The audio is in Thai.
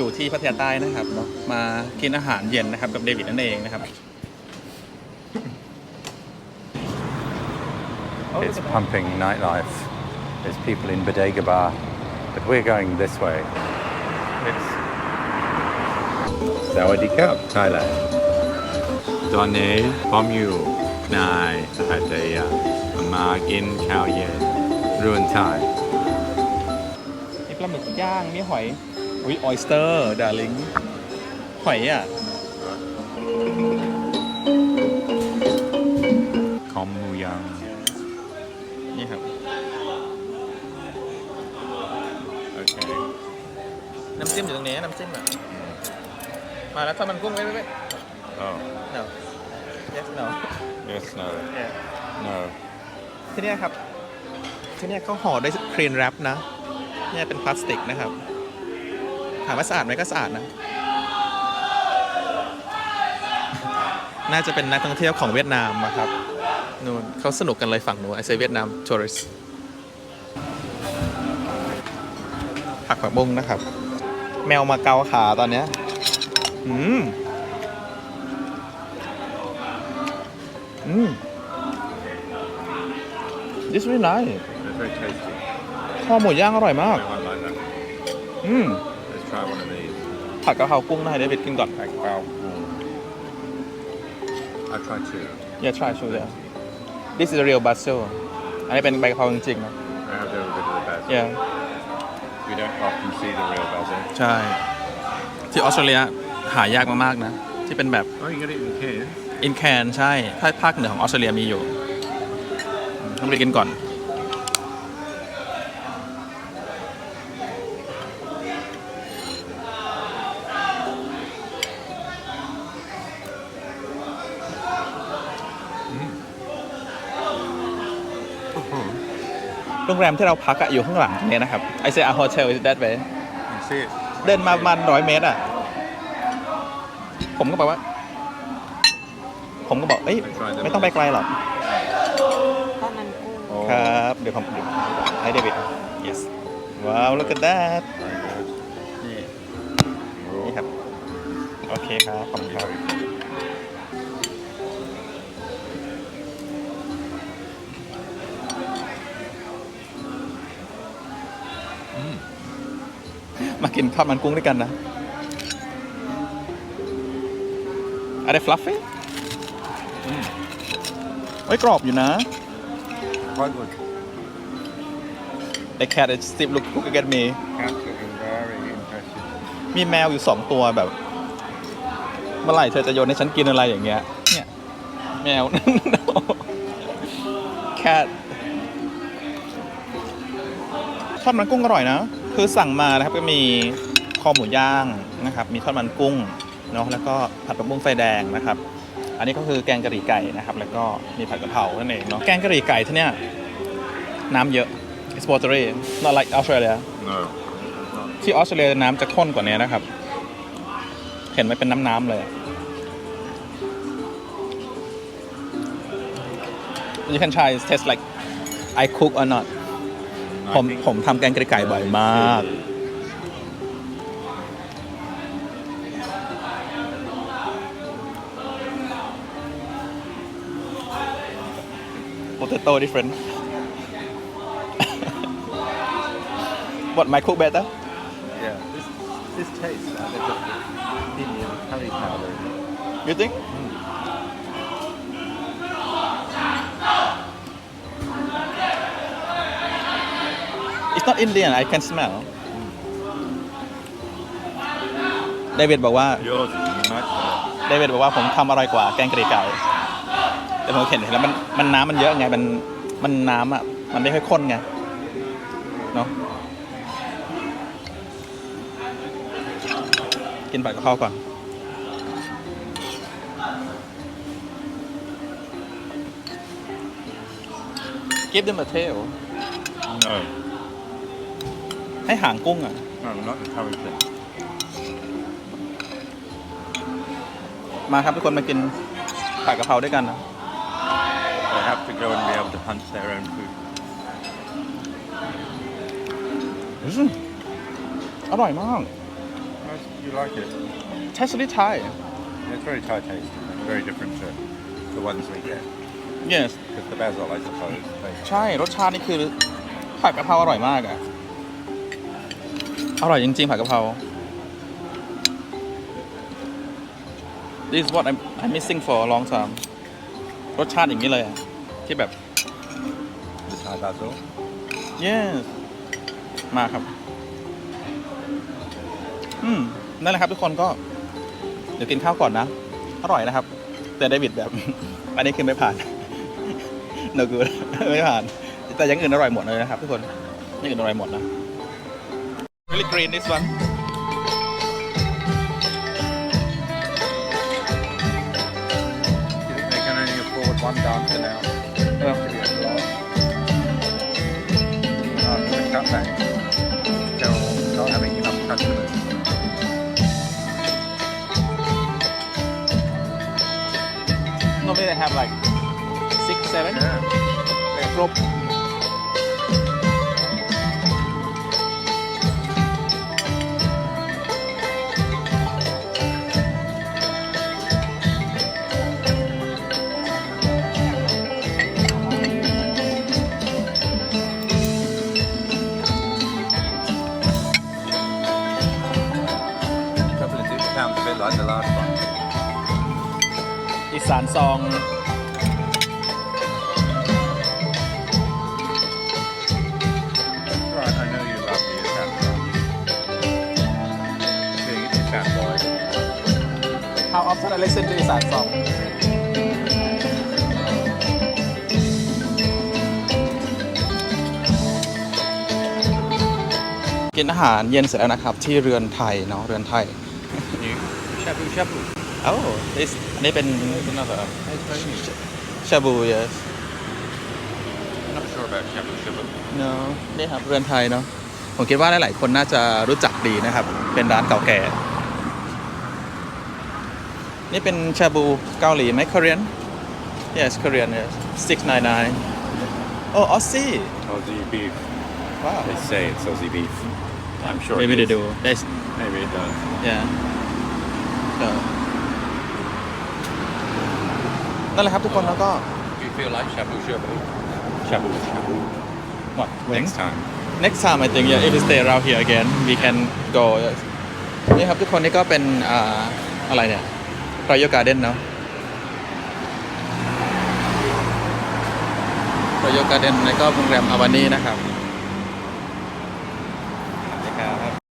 อยู่ที่พัทยาใต้นะครับเนาะมากินอาหารเย็นนะครับกับเดวิดนั่นเองนะครับ It's pumping nightlife. There's people in Bodega Bar, but we're going this way. It's Sawadee Cup, Thailand. ตอนนี้ผมอยู่ในพัทยามากินข้าวเย็นรุ่นไทยมีปลาหมึกย่างมีหอย อุ้ยออยสเตอร์ดาริงหอยอะคอมมูยัง นี่ครับ โอเค น้ำจิ้มอยู่ตรงนี้น้ำจิ้มอะ มาแล้วทอดมันกุ้งไว้ไว้ไว้ oh no yes no yes no yeah no ที่เนี่ยครับ ที่เนี่ยเขาห่อด้วยคลีนแรปนะ เนี่ยเป็นพลาสติกนะครับถามว่าสะอาดไหมก็สะอาดนะ น่าจะเป็นนักท่องเที่ยวของเวียดนามอะครับนู่นเขาสนุกกันเลยฝั่งนู้นไอเซเวียดนามทัวริสผักผักบุ้งนะครับ แมวมาเกาขาตอนเนี้ยอืมอืม this really nice it's very tasty ข้าวหมูย่างอร่อยมาก I might like that อืม let's try one of these ผัดกะเพรากุ้งนะให้เดวิดกินก่อนผักเปล่า I try two Yeah try sure yeah this is a real basil อันนี้เป็นใบกะเพราจริงๆนะ I have a little bit of the basil yeah we don't often see the real basil ใช่ ที่ออสเตรเลียหายากมากๆนะ ที่เป็นแบบ oh you get it in cans in can ใช่ ถ้าภาคเหนือของออสเตรเลียมีอยู่อืมต้องไปกินก่อน โรงแรมที่เราพักอะอยู่ข้างหลังตรงนี้นะครับ I say a hotel is that way you see it เดินมาประมาณร้อยเมตรอะ ผมก็บอกว่า ผมก็บอก เอ้ย ไม่ต้องไปไกลหรอกทอดมันกุ้ง oh ครับ เดี๋ยวผมให้เดวิด yes ว้าว look at that very good นี่ Oh. นี่ครับ โอเคครับ ขอบคุณครับ มากินทอดมันกุ้งด้วยกันนะอะไรฟลัฟฟี่เฮ้ยกรอบอยู่นะ quite good The cat is still look look at me cats looking very impressive มีแมวอยู่สองตัวแบบ เมื่อไหร่เธอจะโยนให้ฉันกินอะไรอย่างเงี้ย เนี่ย แมวแค ททอดมันกุ้งอร่อยนะ คือสั่งมานะครับก็มีคอหมูย่างนะครับ มีทอดมันกุ้งเนาะแล้วก็ผัดผักบุ้งไฟแดงนะครับ อันนี้ก็คือแกงกะหรี่ไก่นะครับ แล้วก็มีผัดกะเพรานั่นเองเนาะแกงกะหรี่ไก่ที่เนี่ยน้ำเยอะ it's watery not like Australia no ที่ออสเตรเลียน้ำจะข้นกว่านี้นะครับ เห็นไหมเป็นน้ำๆเลย You can try it taste like I cook or not ผมผมทำแกงกะหรี่ไก่บ่อยมาก Potato different What my cook better Yeah, this this tastes like a bit of Indian curry powder. You think? It's not Indian I can smell เดวิดบอกว่า Yours is much better. เดวิดบอกว่าผมทำอร่อยกว่าแกงกะหรี่ไก่แต่ผมเห็นเห็นแล้วมันมันน้ำมันเยอะไงมันมันน้ำอะมันไม่ค่อยข้นไงเนาะกินผัดกะเพราก่อน Give them a tail No, ให้หางกุ้งอะ no, not the curry thing. มาครับทุกคนมากินผัดกะเพราด้วยกันนะ They have to go and be able to hunt their own food. อืมอร่อยมาก That's You like it? Totally Thai It's very Thai tasting, very different to the ones we get. yes Because the basil, I suppose, tastes ใช่รสชาตินี่คือผัดกะเพราอร่อยมากอะ อร่อยจริงๆผัดกะเพรา This is what I'm I'm missing for a long time รสชาติอย่างนี้เลยอะที่แบบ the Thai basil. yes มาครับ อืม นั่นแหละครับทุกคนก็ เดี๋ยวกินข้าวก่อนนะ อร่อยนะครับ แต่เดวิดแบบ อันนี้คือไม่ผ่าน no good ไม่ผ่าน แต่อยังอื่นอร่อยหมดเลยนะครับทุกคนอยังอื่นอร่อยหมดนะ really green this one Do you think they can only afford one dancer now? Yeah. To be a lot. After the cutback, they're not having enough customers. normally they have like six seven Yeah. คร discounts, a bit like the last one. อีสานซอง Right, I know you love the Italian one. Being an Italian boy. How often I listen to อีสานซอง กินอาหารเย็นเสร็จแล้วนะครับ ที่เรือนไทยเนาะเรือนไทย New shabu shabu. โอ้ this อันนี้เป็น There's another. There's very new. ชาบู yes I'm not sure about shabu shabu. เนาะนี่ครับเรือนไทยเนาะผมคิดว่าหลายๆคนน่าจะรู้จักดีนะครับ เป็นร้านเก่าแก่ นี่เป็นชาบูเกาหลีไหม Korean yes Korean yes 699 oh Aussie Aussie beef. wow They say it's Aussie beef. I'm sure. maybe it they is. do That's Maybe it does. yeah so นั่นแหละครับทุกคนแล้วก็ Do you feel like shabu shabu? Shabu shabu. what Next time. next time I think yeah if we stay around here again we can go yes. นี่ครับทุกคนนี่ก็เป็นอ่าอะไรเนี่ยรอยการ์เด้นเนาะรอยการ์เด้นแล้วก็โรงแรมอาวานีนะครับ